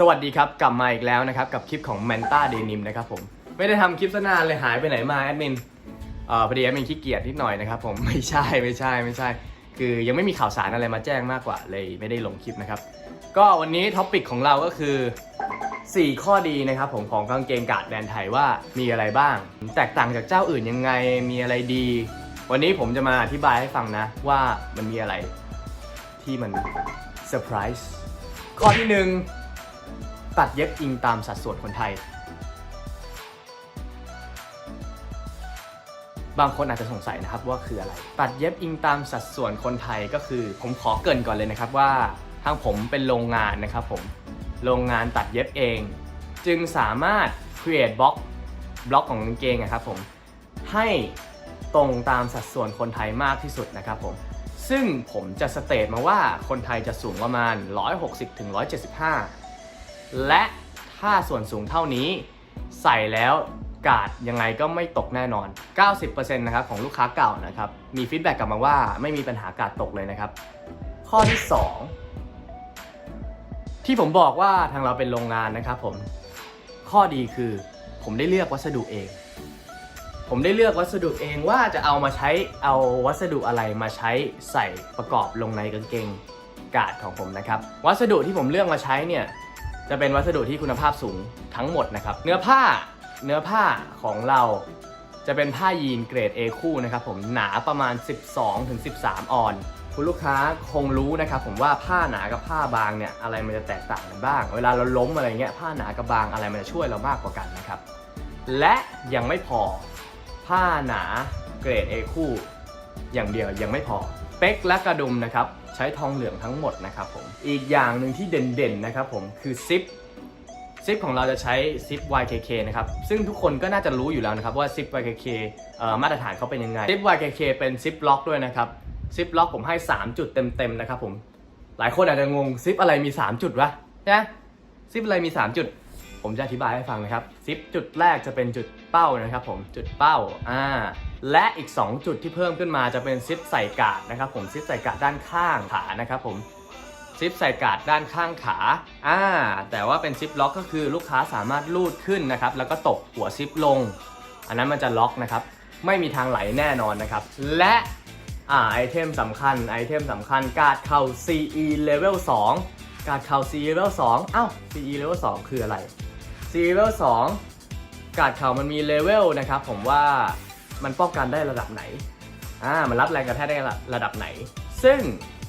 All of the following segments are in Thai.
สวัสดีครับกลับมาอีกแล้วนะครับกับคลิปของ Manta Denim นะครับผมไม่ได้ทำคลิปซะนานเลยหายไปไหนมาแอดมินเอ่อพอดีแอดมินขี้เกียจนิดหน่อยนะครับผมไม่ใช่ไม่ใช่ไม่ใช่ คือยังไม่มีข่าวสารอะไรมาแจ้งมากกว่าเลยไม่ได้ลงคลิปนะครับก็วันนี้ท็อปิกของเราก็คือ 4 ข้อดีนะครับผมของกางเกงกาดแดนไทยว่ามีอะไรบ้าง แตกต่างจากเจ้าอื่นยังไงมีอะไรดี วันนี้ผมจะมาอธิบายให้ฟังนะว่ามันมีอะไรที่มันเซอร์ไพรส์ข้อที่หนึ่ง ตัดเย็บอิงตามสัดส่วนคนไทย บางคนอาจจะสงสัยนะครับว่าคืออะไร ตัดเย็บอิงตามสัดส่วนคนไทยก็คือ ผมขอเกินก่อนเลยนะครับว่าทางผมเป็นโรงงานนะครับผม โรงงานตัดเย็บเอง จึงสามารถ create block บล็อกของกางเกงนะครับผมให้ตรงตามสัดส่วนคนไทยมากที่สุดนะครับผมซึ่งผมจะสเตทมาว่าคนไทยจะสูงประมาณ 160-175ถึง175 และถ้าส่วนสูงเท่านี้ใส่แล้วกาดยังไงก็ไม่ตกแน่นอน 90%นะครับของลูกค้าเก่านะครับ มีฟีดแบ็กกลับมาว่าไม่มีปัญหากาดตกเลยนะครับ ข้อที่ 2 ที่ผมบอกว่าทางเราเป็นโรงงานนะครับผม ข้อดีคือผมได้เลือกวัสดุเอง ผมได้เลือกวัสดุเองว่าจะเอามาใช้เอาวัสดุอะไรมาใช้ใส่ประกอบลงในกางเกงกาดของผมนะครับ วัสดุที่ผมเลือกมาใช้เนี่ย จะเป็นวัสดุที่คุณภาพสูงทั้งหมดนะครับ เนื้อผ้าเนื้อผ้าของเราจะเป็นผ้ายีนเกรด A คู่นะครับผมหนาประมาณ 12-13 ออน คุณลูกค้าคงรู้นะครับผมว่าผ้าหนากับผ้าบางเนี่ยอะไรมันจะแตกต่างกันบ้าง เวลาเราล้มอะไรเงี้ยผ้าหนากับบางอะไรมันจะช่วยเรามากกว่ากันนะครับ และยังไม่พอผ้าหนาเกรด A คู่อย่างเดียวยังไม่พอ เป๊กและกระดุมนะครับใช้ทองเหลืองทั้งหมดนะครับผมอีกอย่างหนึ่งที่เด่นๆนะครับผมคือซิปซิปของเราจะใช้ซิป YKK นะครับซึ่งทุกคนก็น่าจะรู้อยู่แล้วนะครับว่าซิป YKK มาตรฐานเขาเป็นยังไงซิป YKK เป็นซิปล็อกด้วยนะครับซิปล็อกผมให้ 3 จุดเต็มๆนะครับผมหลายคนอาจจะงงซิปอะไรมี 3 จุดวะนะซิปอะไรมี 3 จุด ผมจะอธิบายให้ฟังนะครับซิปจุดแรกจะเป็นจุดเป้านะครับผมจุดเป้าอ่าและอีก 2 จุดที่เพิ่มขึ้นมาจะเป็นซิปใส่กาดนะครับผมซิปใส่กาดด้านข้างขานะครับผมซิปใส่กาดด้านข้างขาอ่าแต่ว่าเป็นซิปล็อกก็คือลูกค้าสามารถลูดขึ้นนะครับแล้วก็ตกหัวซิปลง อันนั้นมันจะล็อกนะครับไม่มีทางไหลแน่นอนนะครับ และอ่าไอเทมสำคัญไอเทมสำคัญกาดเข่า CE level 2 การดเข่า CE level 2อ้าว CE level 2 คืออะไร CE level 2การดเข่ามันมีเลเวลนะครับผมว่ามันป้องกันได้ระดับไหนอ่ามันรับแรงกระแทกได้ระดับไหน ซึ่ง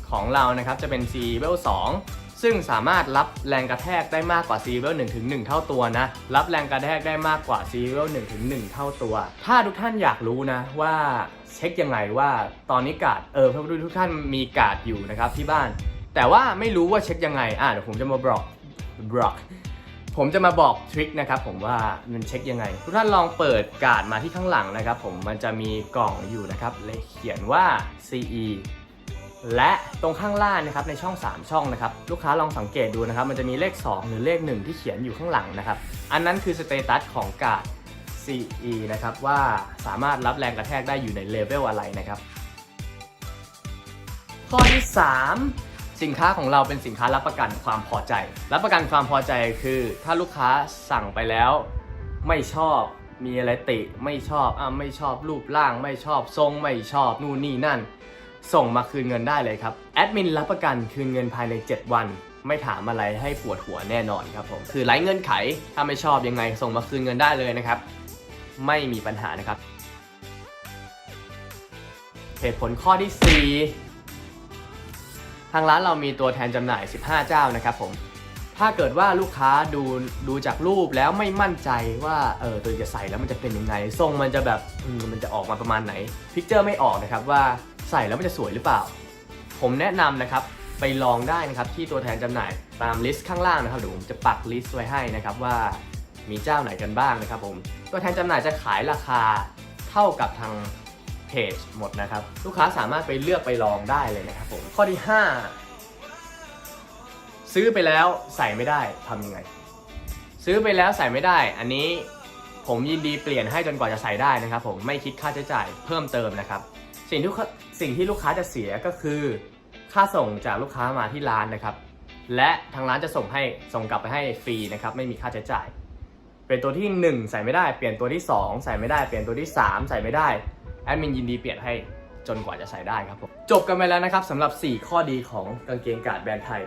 ของเรานะครับจะเป็น CE level 2ซึ่งสามารถรับแรงกระแทกได้มากกว่า CE level 1ถึง1เท่าตัวนะ รับแรงกระแทกได้มากกว่า CE level 1ถึง1เท่าตัว ถ้าทุกท่านอยากรู้นะว่าเช็คยังไงว่าตอนนี้กาดเออเพื่อนทุกท่านมีกาดอยู่นะครับที่บ้าน แต่ว่าไม่รู้ว่าเช็คยังไงอะเดี๋ยวผมจะมาบอกบอก ผมจะมาบอกทริคนะครับผมว่ามันเช็คยังไง ทุกท่านลองเปิดการ์ดมาที่ข้างหลังนะครับผมมันจะมีกล่องอยู่นะครับเลยเขียนว่า CE และตรงข้างล่างนะครับในช่อง 3 ช่องนะครับลูกค้าลองสังเกตดูนะครับ มันจะมีเลข 2 หรือเลข 1 ที่เขียนอยู่ข้างหลังนะครับ อันนั้นคือสเตตัสของการ์ด CE นะครับว่าสามารถรับแรงกระแทกได้อยู่ในเลเวลอะไรนะครับ ข้อที่ 3 สินค้าของเราเป็นสินค้ารับประกันความพอใจ รับประกันความพอใจคือ ถ้าลูกค้าสั่งไปแล้ว ไม่ชอบมีอะไรติไม่ชอบอะไม่ชอบรูปร่าง ไม่ชอบทรงไม่ชอบนู่นนี่นั่น ส่งมาคืนเงินได้เลยครับแอดมินรับประกันคืนเงินภายใน 7 วัน ไม่ถามอะไรให้ปวดหัวแน่นอนครับผมคือไร้เงื่อนไขถ้าไม่ชอบยังไง ส่งมาคืนเงินได้เลยนะครับ ไม่มีปัญหานะครับเหตุผลข้อที่ 4 ทางร้านเรามีตัวแทนจำหน่าย 15 เจ้านะครับผม ถ้าเกิดว่าลูกค้าดูดูจากรูปแล้วไม่มั่นใจว่าเออตัวจะใส่แล้วมันจะเป็นยังไง ทรงมันจะแบบมมันจะออกมาประมาณไหน พิกเจอร์ไม่ออกนะครับว่าใส่แล้วมันจะสวยหรือเปล่า ผมแนะนำนะครับไปลองได้นะครับที่ตัวแทนจำหน่ายตามลิสต์ข้างล่างนะครับเดี๋ยวผมจะปักลิสต์ไว้ให้นะครับว่ามีเจ้าไหนกันบ้างนะครับผมตัวแทนจำหน่ายจะขายราคาเท่ากับทาง เพจหมดนะครับ ลูกค้าสามารถไปเลือกไปลองได้เลยนะครับผมข้อที่ 5 ซื้อไปแล้วใส่ไม่ได้ทำยังไง ซื้อไปแล้วใส่ไม่ได้ อันนี้ผมยินดีเปลี่ยนให้จนกว่าจะใส่ได้นะครับ ผมไม่คิดค่าใช้จ่ายเพิ่มเติมนะครับ สิ่งที่สิ่งที่ลูกค้าจะเสียก็คือ ค่าส่งจากลูกค้ามาที่ร้านนะครับ และทางร้านจะส่งให้ส่งกลับไปให้ฟรีนะครับ ไม่มีค่าใช้จ่าย เป็นตัวที่ 1 ใส่ไม่ได้ เปลี่ยนตัวที่ 2 ใส่ไม่ได้ เปลี่ยนตัวที่ 3 ใส่ไม่ได้ แอดมินยินดีเปลี่ยนให้จนกว่าจะใส่ได้ครับผมจบกันไปแล้วนะครับสำหรับ 4 ข้อดีของกางเกงกาดแบรนด์ไทย